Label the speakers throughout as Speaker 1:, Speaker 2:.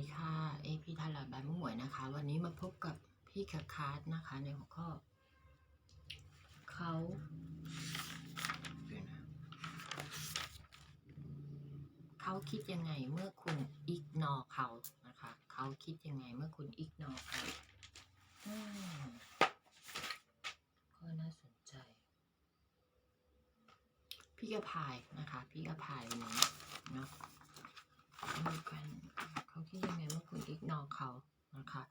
Speaker 1: ดีค่ะเอพีทาราบายมุ้งหมวยนะคะ วันนี้มาพบกับพี่คาคาร์ดนะคะในหัวข้อ เขาเดี๋ยวนะเขาคิดยังไงเมื่อคุณอิกนอเขานะคะ เขาคิดยังไงเมื่อคุณอิกนอเขาอืมก็น่าสนใจ พี่กระพายนะคะ พี่กระพายวันนี้เนาะ ดูกันเขาคิดยังไงเมื่อคุณ อิกนอเขานะคะ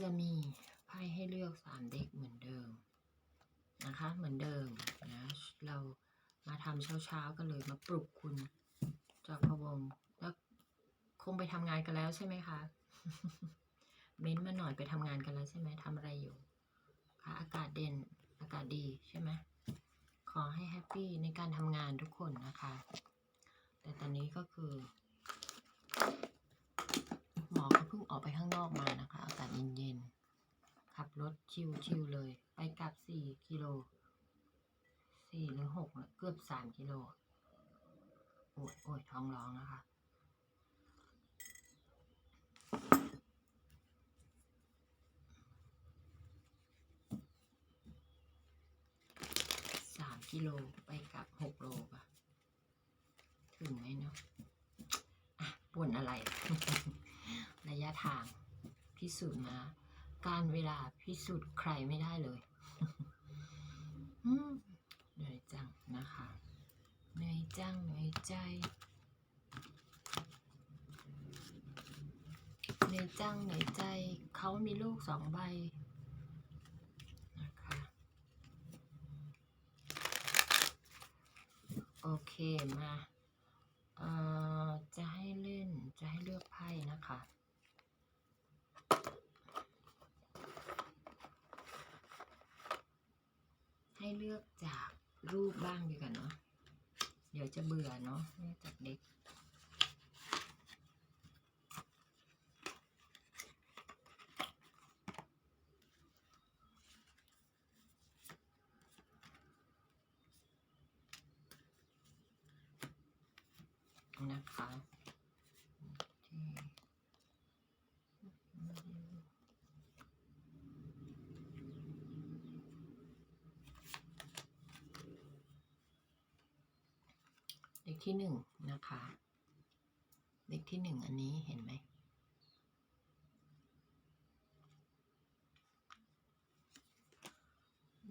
Speaker 1: จะมีไพ่ให้เลือกสามเด็กเหมือนเดิมนะคะ เหมือนเดิมนะเรามาทำเช้าๆกันเลยมาปลุกคุณจากพวงแล้วคงไปทำงานกันแล้วใช่ไหมคะเม้นมาหน่อยไปทำงานกันแล้วใช่ไหมทำอะไรอยู่คะอากาศเด่นอากาศดีใช่ไหมขอให้แฮปปี้ในการทำงานทุกคนนะคะ แต่ตอนนี้ก็คือ หมอเขาเพิ่งออกไปข้างนอกมานะคะ อากาศเย็นๆ ขับรถ ชิวๆเลย ไปกลับสี่กิโลสี่หรือหกเกือบสามกิโลโอ้ยโอ้ยท้องร้องนะคะ สามกิโลไปกลับหกโลป่ะ ถึงไหมเนาะอะบ่นอะไร ระยะทางพิสูจน์มา การเวลาพิสูจน์ใครไม่ได้เลยเหนื่อยจังนะคะเหนื่อยจังเหนื่อยใจเหนื่อยจังเหนื่อยใจ เขามีลูกสองใบนะคะโอเคมา เอ่อ จะให้เล่น จะให้เลือกไพ่นะคะ ให้เลื อกจากรูปบ้างดีกว่าเนาะ เดี๋ยวจะเบื่อเนาะเลือกจากเด็ก นะคะ เลขที่หนึ่งนะคะ เลขที่หนึ่งอันนี้เห็นไหม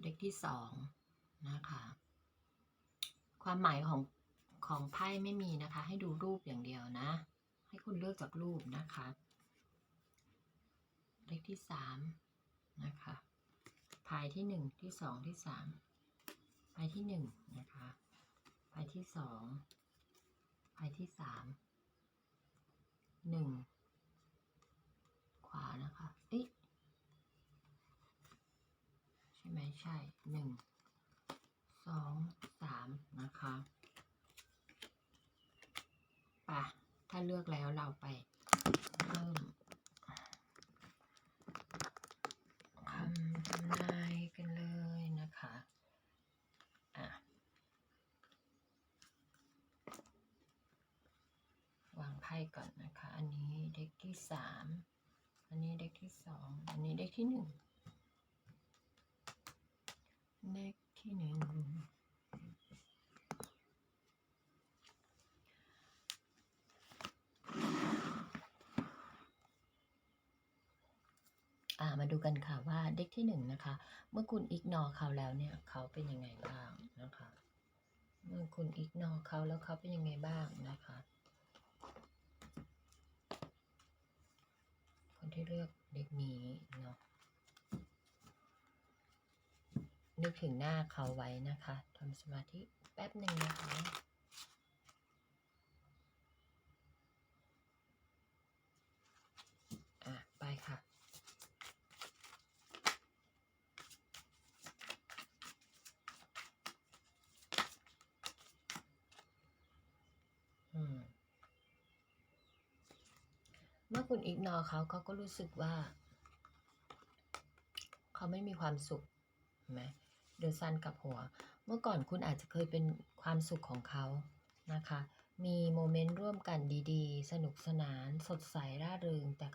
Speaker 1: เลขที่สองนะคะ ความหมายของของไพ่ไม่มีนะคะ ให้ดูรูปอย่างเดียวนะ ให้คุณเลือกจากรูปนะคะ เลขที่สามนะคะพายที่หนึ่งที่สองที่สามพายที่หนึ่งนะคะ พายที่สองพายที่สามหนึ่งขวานะคะเอ๊ะใช่ไหมใช่หนึ่งสองสามนะคะปะถ้าเลือกแล้วเราไปเริ่มคำทำนายกันเลยนะคะอะวาง ไพ่ก่อนนะคะ อันนี้เด็กที่สาม อันนี้เด็กที่สอง อันนี้เด็กที่หนึ่งเด็กที่หนึ่งอ่ามาดูกันค่ะว่าเด็กที่หนึ่งนะคะ เมื่อคุณอิกนอเขาแล้วเนี่ย เขาเป็นยังไงบ้างนะคะ เมื่อคุณอิกนอเขาแล้วเขาเป็นยังไงบ้างนะคะ ที่เลือกเด็กนี้เนาะนึกถึงหน้าเขาไว้นะคะทำสมาธิแป๊บหนึ่งนะคะ ไปค่ะ อืม เมื่อคุณอิกนอเขาเขาก็รู้สึกว่า เขาไม่มีความสุขไหมเดอะซันกับหัว เมื่อก่อนคุณอาจจะเคยเป็นความสุขของเขานะคะ มีโมเมนต์ร่วมกันดีๆ สนุกสนาน สดใสร่าเริงแต่เขา